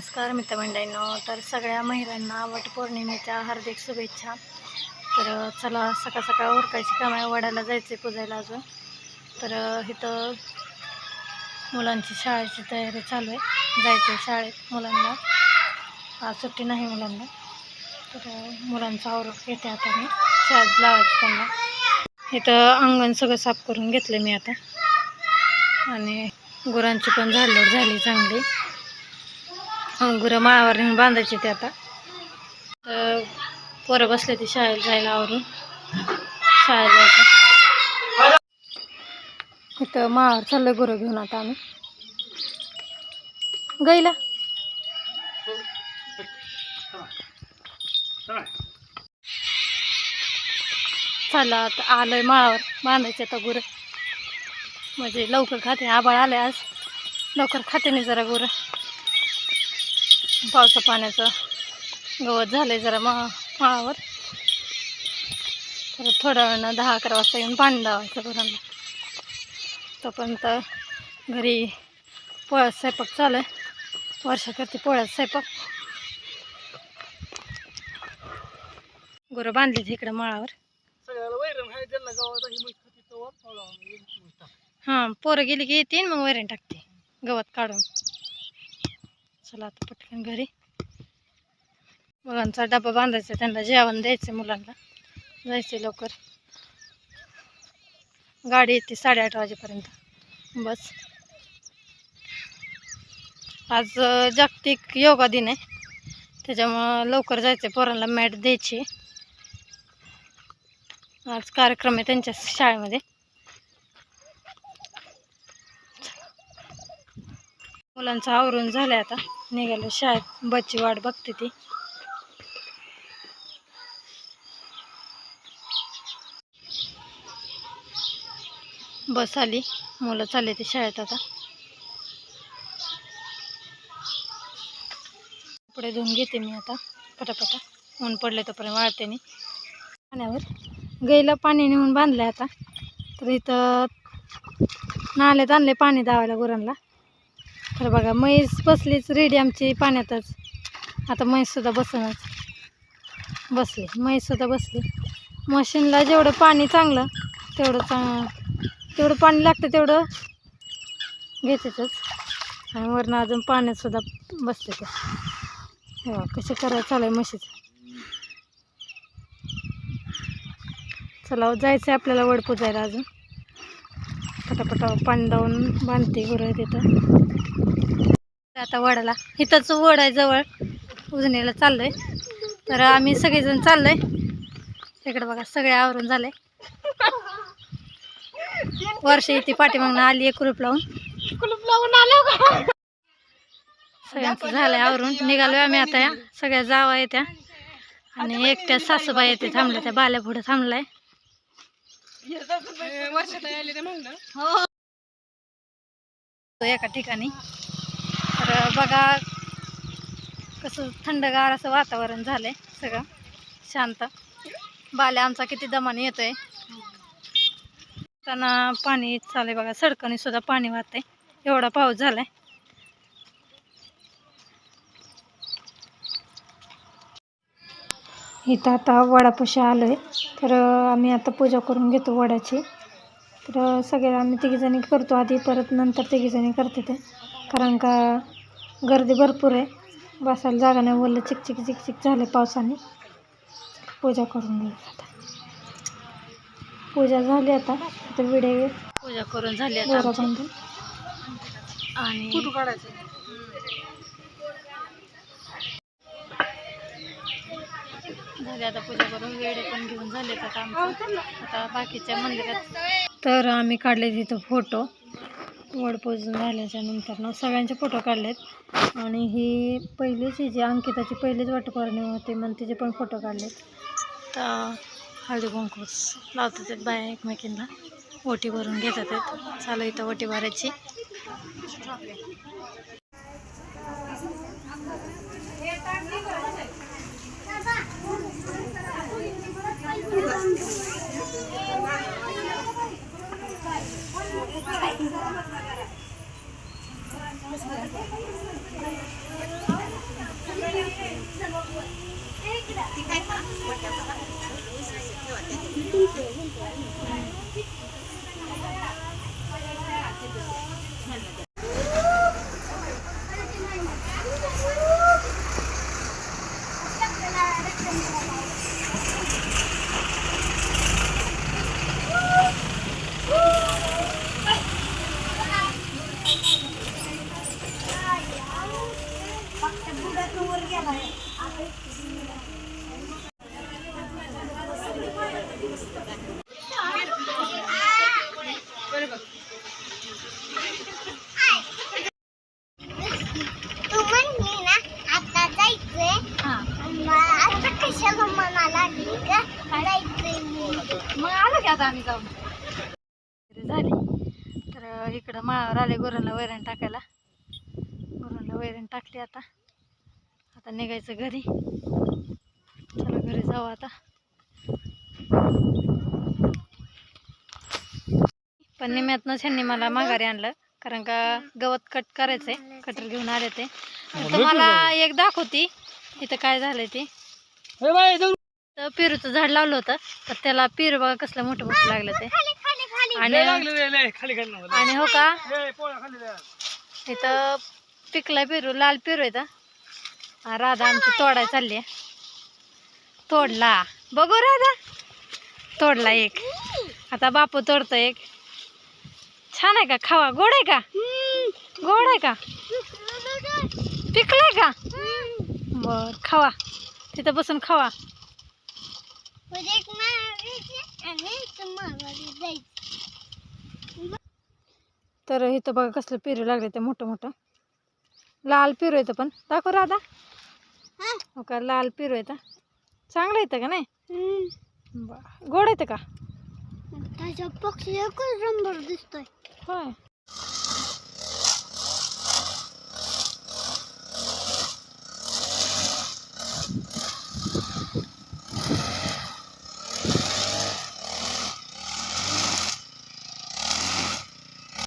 नमस्कार मित्रमंडळींनो. तर सगळ्या महिलांना वटपौर्णिमेच्या हार्दिक शुभेच्छा. तर चला सकाळ सकाळ उरकायची काम आहे वडाला जायचे पूजायला अजून. तर इथं मुलांची शाळेची तयारी चालू आहे. जायचं आहे शाळेत मुलांना. आज सुट्टी नाही मुलांना. तर मुलांचं आवरोप येते आता मी. शाळेत लावायचं त्यांना. इथं अंगण सगळं साफ करून घेतलं मी आता. आणि गुरांची पण झाडलोट झाली चांगली. गुरं माळावर नेऊन बांधायची ते आता. तर पोरं बसले ते शाळेत जायला आवरून. शाळेत जायचं. इथं माळावर चाललं गुरं घेऊन आता आम्ही. गाईला? चाललं आता आलोय माळावर. बांधायचे आता गुरं. म्हणजे लवकर खाते. आबाळ आले आज. लवकर खाते नाही जरा गुरं. पावसा पाण्याचं गवत झालंय जरा मा माळावर तर थोड्या वेळानं दहा अकरा वाजता येऊन पाणी लावायचं गुरांना तोपर्यंत घरी पोळ्यात स्वयंपाक चालू आहे वर्षा करते पोळ्यात स्वयंपाक. गुरं बांधली इकडं माळावर. आहे ही. हां पोरं गेली की येते मग वैरण टाकते. गवत काढून. चला आता पटकन घरी. मुलांचा डबा बांधायचा त्यांना जेवण द्यायचं मुलांना. जायचे लवकर. गाडी येते साडेआठ वाजेपर्यंत. बस. आज जागतिक योगा दिन आहे. त्याच्यामुळं लवकर जायचं पोरांना मॅट द्यायची. आज कार्यक्रम आहे त्यांच्या शाळेमध्ये. मुलांचं आवरून झालं आता. निघालो शाळेत. बसची वाट बघते ती. बस आली. मुलं चालले ती शाळेत आता. कपडे धुवून घेते मी आता. पटापटा. ऊन पडले तोपर्यंत वाळते मी. पाण्यावर. गाईला पाणी नेऊन बांधलं आता. तर इथं नाल्यात आणले पाणी दावायला गुरांना. तर बघा म्हैस बसलीच रेडी आमची पाण्यातच. आता म्हैससुद्धा बसनच बसली म्हैससुद्धा बसली. मशीनला जेवढं पाणी चांगलं तेवढं चांग तेवढं पाणी लागतं तेवढं घेतेच आणि वरनं अजून पाण्यातसुद्धा बसते ते. हो कसे करायचं चालू आहे म्हशीचं. चला जायचं आहे आपल्याला वड पुजायला अजून. पटापटा पाणी लावून बांधते गुरं तिथं. आता वडाला. इथंच वड आहे जवळ. उजनीला चाललोय. तर आम्ही सगळेजण चाललोय. तिकडे बघा सगळे आवरून झाले. वर्ष येते पाठीमागनं आली एक कुलूप लावून. कुलूप लावून आलो सगळ्यांचं झालंय आवरून. निघालोय आम्ही आता या. सगळ्या जावा येत्या. आणि एकट्या सासूबाई येते थांबल्या त्या बाल्या पुढे थांबलाय हो. एका ठिकाणी. तर बघा कसं थंडगार असं वातावरण झालंय सगळं. शांत. बाल्या आमचा किती दमाने येतोय. त्यांना पाणी चाललंय बघा सडकणी सुद्धा पाणी वाहतंय. एवढा पाऊस झालाय. इथं आता वडापाशी आलोय. तर आम्ही आता पूजा करून घेतो वडाची. तर सगळे आम्ही तिघीजणी करतो आधी परत नंतर तिघीजणी करते ते कारण का गर्दी भरपूर आहे. बसायला जागा नाही. बोललं चिकचिक चिकचिक झाले पावसाने. पूजा करून घेऊ आता. पूजा झाली आता. आता विडे पूजा करून झाली आता. बांधून आणि फोटो काढायचे. झाले आता पूजा करून. वेळे पण घेऊन झाले आमचं. आता बाकीच्या मंदिरात. तर आम्ही काढले तिथं फोटो वडपूजन झाल्याच्यानंतर ना सगळ्यांचे फोटो काढलेत. आणि ही पहिलीच ही जी अंकिताची पहिलीच वटपौर्णिमा होती मग तिचे पण फोटो काढलेत. तर हळदी कुंकूस लावतात आहेत बाया एकमेकींना. ओटी भरून घेतात आहेत. चालू इथं ओटी भरायची. आता आम्ही जाऊन झाली. तर इकडं माळावर आले गुरांना वैरण टाकायला. गुरांना वैरण टाकली आता. आता निघायचं घरी. चला घरी जाऊ आता. पण निम्यातनंच ह्यांनी मला माघारी आणलं. कारण का गवत कट करायचंय. कटर घेऊन आले ते. तुम्हाला एक दाखवती. इथं काय झालंय ते. तर पेरूचं झाड लावलं होतं तर त्याला पेरू बघा कसलं मोठं मोठं लागलं ते. खाली खाली खाली. आणि. आणि हो का. इथं पिकला पेरू लाल पेरू आहे इथं. राधा आमची तोडाय चालली आहे. तोडला. बघू राधा. तोडला एक. आता बापू तोडतो एक. छान आहे का? खावा. गोड आहे का? गोड आहे का? पिकलाय का? बर खावा. तिथं बसून खावा एक मारायचे आणि एक मारायला जायचं तर इथं बघा कसलं पेरू लागले ते मोठं मोठं. लाल पेरू येतं पण. दाखव राधा. हा का? लाल पेरू येतं. चांगलं येतं का नाही? गोड येतं का? पक्षी एकच नंबर दिसतोय. होय.